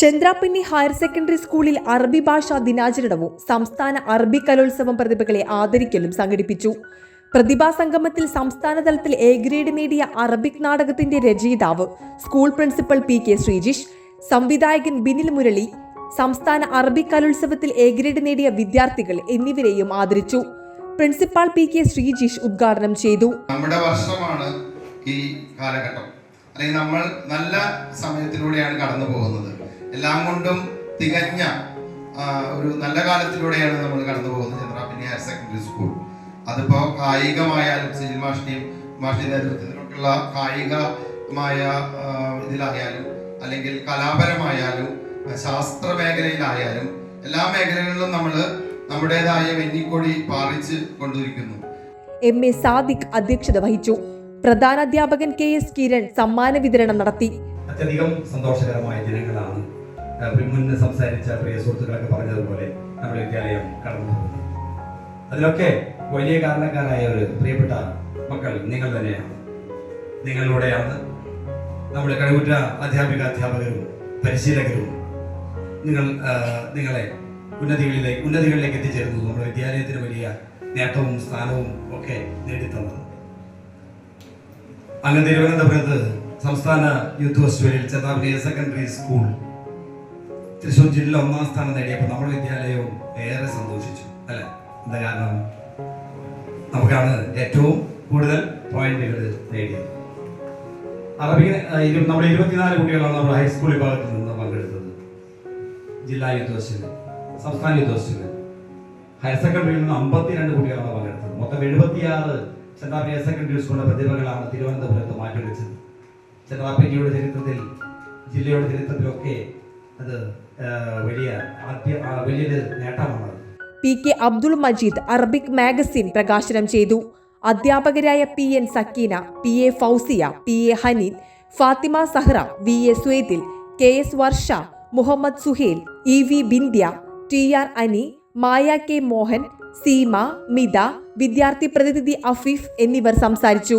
Chandrapinni higher secondary സ്കൂളിൽ അറബി ഭാഷാ ദിനാചരണവും സംസ്ഥാന അറബി കലോത്സവം പ്രതിഭകളെ ആദരിക്കലും സംഘടിപ്പിച്ചു. പ്രതിഭാ സംഗമത്തിൽ സംസ്ഥാന തലത്തിൽ എ ഗ്രേഡ് നേടിയ അറബിക് നാടകത്തിന്റെ രചയിതാവ് school principal P K Sreejish സംവിധായകൻ ബിനിൽ മുരളി സംസ്ഥാന അറബി കലോത്സവത്തിൽ എ ഗ്രേഡ് നേടിയ വിദ്യാർത്ഥികൾ എന്നിവരെയും ആദരിച്ചു. പ്രിൻസിപ്പാൾ പി കെ ശ്രീജിഷ് ഉദ്ഘാടനം ചെയ്തു. നമ്മുടെ വർഷമാണ് ഈ കാലഘട്ടം. അല്ലെങ്കിൽ നമ്മൾ നല്ല സമയത്തിലൂടെയാണ് കടന്നു പോകുന്നത് എല്ലാം കൊണ്ടും തികഞ്ഞ ഒരു നല്ല കാലത്തിലൂടെയാണ് നമ്മൾ കടന്നു പോകുന്നത്. ചന്ദ്രാപിന്നി ഹയർ സെക്കൻഡറി സ്കൂൾ അതിപ്പോ കായികമായാലും സിജിൽ മാഷിന്റെയും മാഷിന്റെ നേതൃത്വത്തിലൊക്കെയുള്ള കായികമായ ഇതിലായാലും അല്ലെങ്കിൽ കലാപരമായാലും ശാസ്ത്ര മേഖലയിലായാലും എല്ലാ മേഖലകളിലും നമ്മൾ നമ്മുടേതായ വെന്നിക്കൊടി പാറിച്ച് കൊണ്ടിരിക്കുന്നു. എം. എ. സാദിഖ് അധ്യക്ഷത വഹിച്ചു. പ്രധാനാധ്യാപകൻ കെ. എസ്. കിരൺ സമ്മാന വിതരണം നടത്തി. അത്യധികം സന്തോഷകരമായ ദിനങ്ങളാണ് മുന്ന് സംസാരിച്ച പ്രിയ സുഹൃത്തുക്കളൊക്കെ പറഞ്ഞതുപോലെ നമ്മുടെ വിദ്യാലയം കടന്നു പോകുന്നു. അതിലൊക്കെ വലിയ കാരണക്കാരായ ഒരു പ്രിയപ്പെട്ട മക്കൾ നിങ്ങൾ തന്നെയാണ്. നിങ്ങളിലൂടെയാണ് നമ്മുടെ കഴിവുറ്റ അധ്യാപിക അധ്യാപകരും പരിശീലകരും നിങ്ങൾ നിങ്ങളെ ഉന്നതികളിലേക്ക് ഉന്നതികളിലേക്ക് എത്തിച്ചേരുന്നത് നമ്മുടെ വിദ്യാലയത്തിന് വലിയ നേട്ടവും സ്ഥാനവും ഒക്കെ നേടിത്തന്നത്. അങ്ങനെ തിരുവനന്തപുരത്ത് സംസ്ഥാന യൂത്ത് ഫെസ്റ്റിവലിൽ ചന്ദ്രാപിനി സെക്കൻഡറി സ്കൂൾ തൃശ്ശൂർ ജില്ല ഒന്നാം സ്ഥാനം നേടിയപ്പോൾ നമ്മുടെ വിദ്യാലയവും ഏറെ സന്തോഷിച്ചു അല്ലെ? എന്താ കാരണം? നമുക്കാണ് ഏറ്റവും കൂടുതൽ പോയിന്റുകൾ നേടിയത്. അറബി നമ്മുടെ ഇരുപത്തിനാല് കുട്ടികളാണ് നമ്മുടെ ഹൈസ്കൂൾ വിഭാഗത്തിൽ നിന്ന് പങ്കെടുത്തത്. ജില്ലാ യുദ്ധോസ്റ്റിന് സംസ്ഥാന യുദ്ധോസ്റ്റിന് ഹയർ സെക്കൻഡറിയിൽ നിന്ന് അമ്പത്തിരണ്ട് കുട്ടികളാണ് പങ്കെടുത്തത്. മൊത്തം എഴുപത്തിയാറ് ചെന്താപ്പി ഹയർ സെക്കൻഡറി സ്കൂളിലെ പ്രതിഭകളാണ് തിരുവനന്തപുരത്ത് മാറ്റിവെച്ചത്. ചന്ദ്രാപിനിയുടെ ചരിത്രത്തിൽ ജില്ലയുടെ ചരിത്രത്തിലൊക്കെ വലിയ P K Abdul Majeed Arabic magazine പ്രകാശനം ചെയ്തു. അധ്യാപകരായ P N Sakeena P A Fousiya P A Haneen Fathima Sahra V A Swedil K S Varsha Muhammad Suhail E V Bindya T R Ani Maya K Mohan Seema Mitha വിദ്യാർത്ഥി പ്രതിനിധി അഫീഫ് എന്നിവർ സംസാരിച്ചു.